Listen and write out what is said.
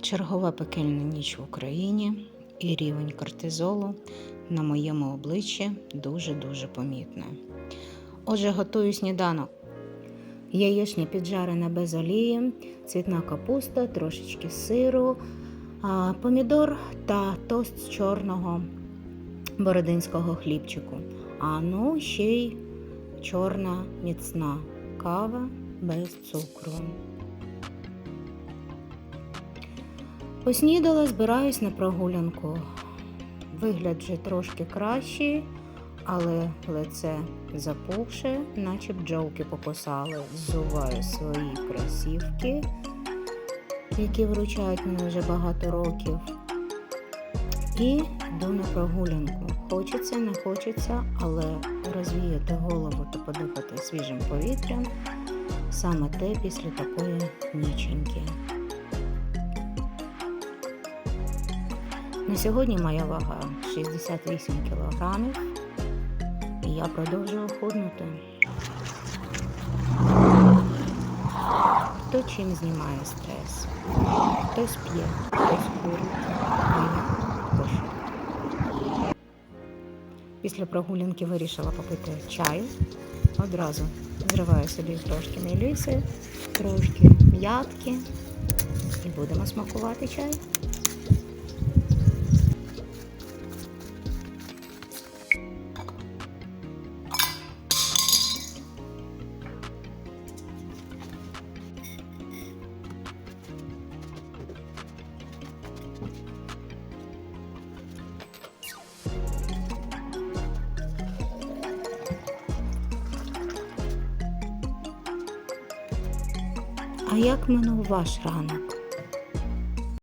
Чергова пекельна ніч в Україні і рівень кортизолу на моєму обличчі дуже-дуже помітний. Отже, готую сніданок. Яєчня піджарена без олії, цвітна капуста, трошечки сиру, помідор та тост з чорного бородинського хлібчику. А ну ще й чорна міцна кава без цукру. Поснідала, збираюсь на прогулянку. Вигляд вже трошки кращий, але лице запухше, наче бджолки покусали. Ззуваю свої кросівки, які вручають мені вже багато років. І йду на прогулянку. Хочеться, не хочеться, але розвіяти голову та подихати свіжим повітрям саме те після такої ніченьки. На сьогодні моя вага 68 кілограмів, і я продовжую худнути. Хто чим знімає стрес? Хтось п'є, хтось курить, а я. Після прогулянки вирішила попити чай. Одразу зриваю собі трошки меліси, трошки м'ятки і будемо смакувати чай. А як минув ваш ранок?